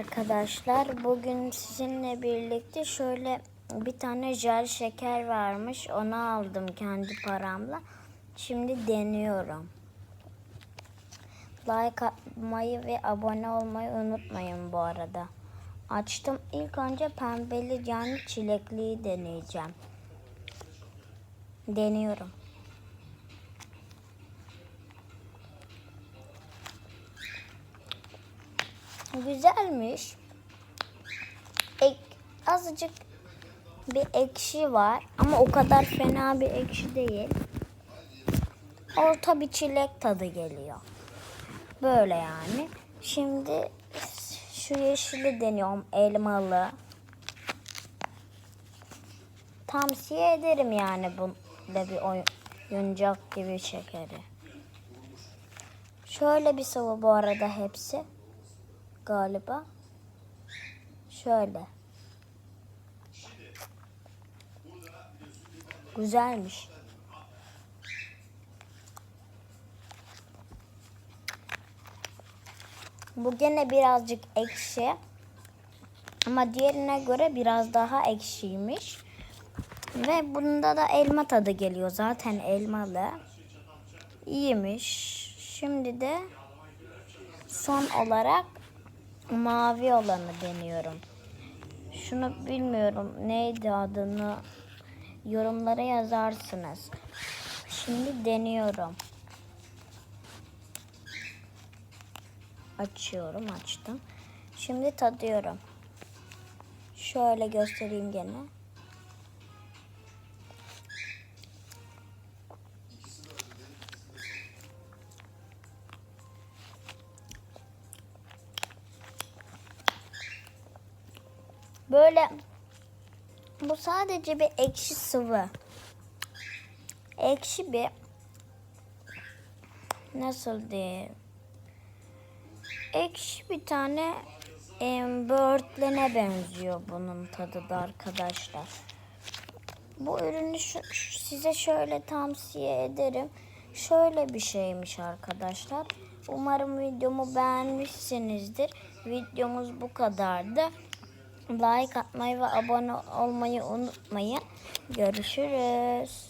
Arkadaşlar bugün sizinle birlikte şöyle bir tane jel şeker varmış. Onu aldım kendi paramla. Şimdi deniyorum. Like atmayı ve abone olmayı unutmayın bu arada. Açtım. İlk önce pembeli yani çilekliyi deneyeceğim. Deniyorum. Güzelmiş. Ek, azıcık bir ekşi var ama o kadar fena bir ekşi değil. Orta bir çilek tadı geliyor. Böyle yani. Şimdi şu yeşili deniyorum elmalı. Tavsiye ederim yani bu da bir oy- oyuncak gibi şekeri. Şöyle bir sıvı bu arada hepsi galiba. Şöyle. Güzelmiş. Bu gene birazcık ekşi. Ama diğerine göre biraz daha ekşiymiş. Ve bunda da elma tadı geliyor. Zaten elmalı. İyiymiş. Şimdi de son olarak mavi olanı deniyorum. Şunu bilmiyorum neydi adını yorumlara yazarsınız. Şimdi deniyorum. Açıyorum açtım. Şimdi tadıyorum. Şöyle göstereyim gene. Böyle bu sadece bir ekşi sıvı. Ekşi bir nasıl diyeyim? Ekşi bir tane em, böğürtlene benziyor bunun tadı da arkadaşlar. Bu ürünü şu- size şöyle tavsiye ederim. Şöyle bir şeymiş arkadaşlar. Umarım videomu beğenmişsinizdir. Videomuz bu kadardı. Like atmayı ve abone olmayı unutmayın. Görüşürüz.